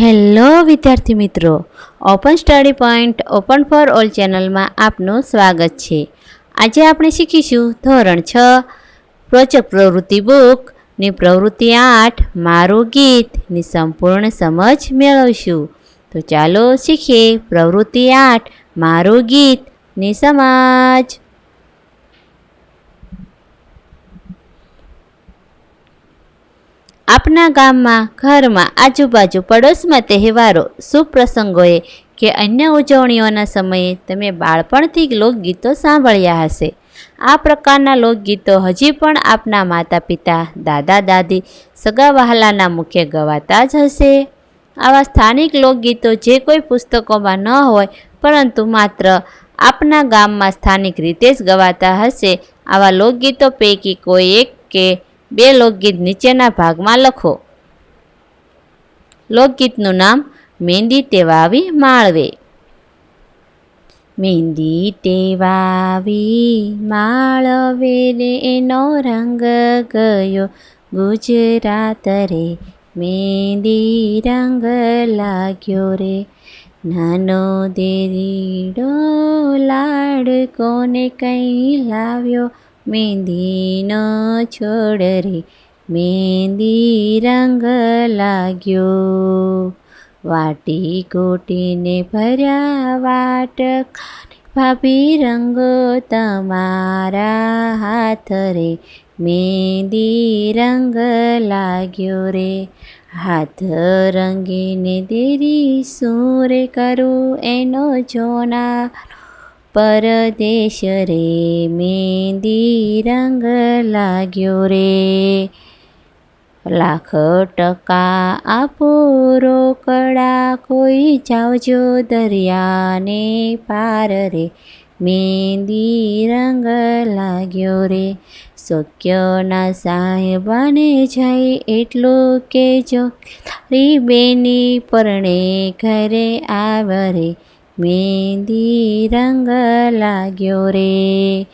Hello વિદ્યાર્થી મિત્રો. Open study point open for all ચેનલમાં આપનું સ્વાગત છે. આજે આપણે શીખીશું ધોરણ છ પ્રોજેક્ટ પ્રવૃત્તિ બુકની પ્રવૃત્તિ આઠ, મારું ગીતની સંપૂર્ણ સમજ મેળવીશું. તો ચાલો શીખીએ પ્રવૃત્તિ આઠ, મારું ગીતની સમજ. આપના ગામમાં, ઘરમાં, આજુબાજુ, પડોશમાં તહેવારો શુભ પ્રસંગોએ કે અન્ય ઉજવણીઓના સમયે તમે બાળપણથી લોકગીતો સાંભળ્યા હશે. આ પ્રકારના લોકગીતો હજી પણ આપના માતા પિતા દાદા, દાદી, સગા વહાલાના મુખ્ય ગવાતા જ હશે. આવા સ્થાનિક લોકગીતો જે કોઈ પુસ્તકોમાં ન હોય, પરંતુ માત્ર આપના ગામમાં સ્થાનિક રીતે જ ગવાતા હશે, આવા લોકગીતો પૈકી કોઈ એક કે બે લોકગીત નીચેના ભાગમાં લખો. લોકગીતનું નામ મહેંદી તે વાવી માળવે. મહેંદી તે વાવી માળવે રે એનો રંગ ગયો. ગુજરાત રે મહેંદી રંગ લાગ્યો રે. નાનો દેરીડો લાડકોને કંઈ લાવ્યો? મહેંદીનો છોડ રે મહેંદી રંગ લાગ્યો. વાટી કોટીને ભર્યા વાટ ભાભી રંગો તમારા હાથ રે મહેંદી રંગ લાગ્યો રે. હાથ રંગીને દેરી સુર કરું એનો જોના પરદેશ રે મહેંદી રંગ લાગ્યો રે. લાખ ટકા આપો રોકડા કોઈ જાવજો દરિયાને પાર રે. મહેંદી રંગ લાગ્યો રે, શક્યના સાહેબાને જાય એટલું કેજો તારી બેની પરણે ઘરે આવ રે મહેંદી રંગ લાગ્યો રે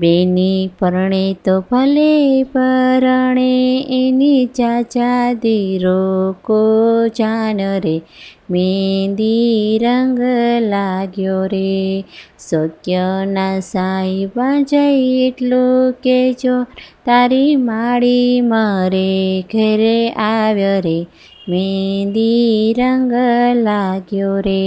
બેની પરણે તો ભલે પરણે, એની ચાચા દીરો કો જાન રે. મહેંદી રંગ લાગ્યો રે સત્યના સાઈબા જઈ એટલું કેજો તારી માળી મારે ઘરે આવ્યો રે. મેંદી રંગ લાગ્યો રે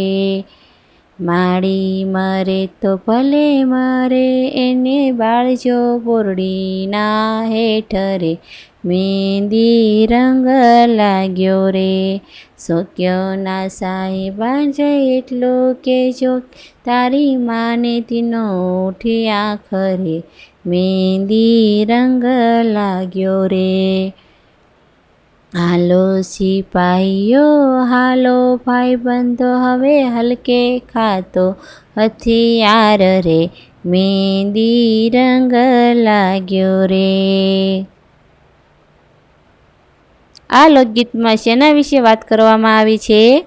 માળી મરે તો ભલે મરે, એને બાળજો બોરડીના હેઠ રે મહેંદી રંગ લાગ્યો રે, શોક્યોના સાહેબા જાય એટલો કેજો તારી માને તીનો ઉઠી આખરે. મહેંદી રંગ લાગ્યો રે હાલો સિપાહીઓ, હાલો ભાઈ બંધો હવે હલકે ખાતો હથિયાર રે. મેંદી રંગ લાગ્યો રે. આ લોકગીતમાં શેના વિશે વાત કરવામાં આવી છે?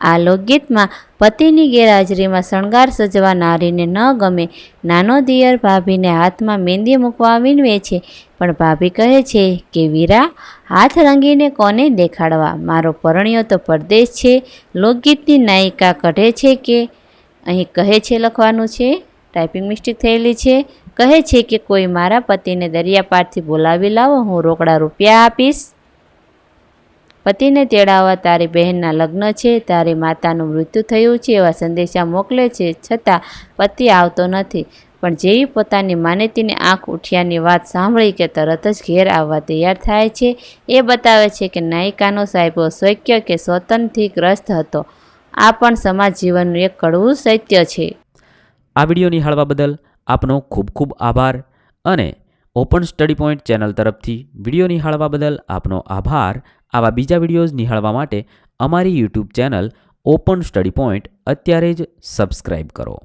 આ લોકગીતમાં પતિની ગેરહાજરીમાં શણગાર સજવા નારીને ન ગમે, નાનો દિયર ભાભીને હાથમાં મહેંદી મૂકવા વિનવે છે. પણ ભાભી કહે છે કે, વીરા, હાથ રંગીને કોને દેખાડવા? મારો પરણ્યો તો પરદેશ છે. લોકગીતની નાયિકા કઢે છે કે અહીં કહે છે લખવાનું છે, ટાઈપિંગ મિસ્ટેક થયેલી છે. કહે છે કે, કોઈ મારા પતિને દરિયાપારથી બોલાવી લાવો, હું રોકડા રૂપિયા આપીશ. પતિને તેડાવવા તારી બહેનના લગ્ન છે, તારી માતાનું મૃત્યુ થયું છે એવા સંદેશા મોકલે છે, છતાં પતિ આવતો નથી. પણ જેવી પોતાની માનેતીની આંખ ઉઠ્યાની વાત સાંભળી કે તરત જ ઘેર આવવા તૈયાર થાય છે, એ બતાવે છે કે નાયિકાનો સાહેબો શૈક્ય કે સ્વતંત્રથી ગ્રસ્ત હતો. આ પણ સમાજ જીવનનું એક કડવું સત્ય છે. આ વીડિયો નિહાળવા બદલ આપનો ખૂબ ખૂબ આભાર અને ઓપન સ્ટડી પોઈન્ટ ચેનલ તરફથી વીડિયો નિહાળવા બદલ આપનો આભાર. આવા બીજા વિડીયોઝ નિહાળવા માટે અમારી YouTube channel open study point અત્યારે જ સબસ્ક્રાઈબ કરો.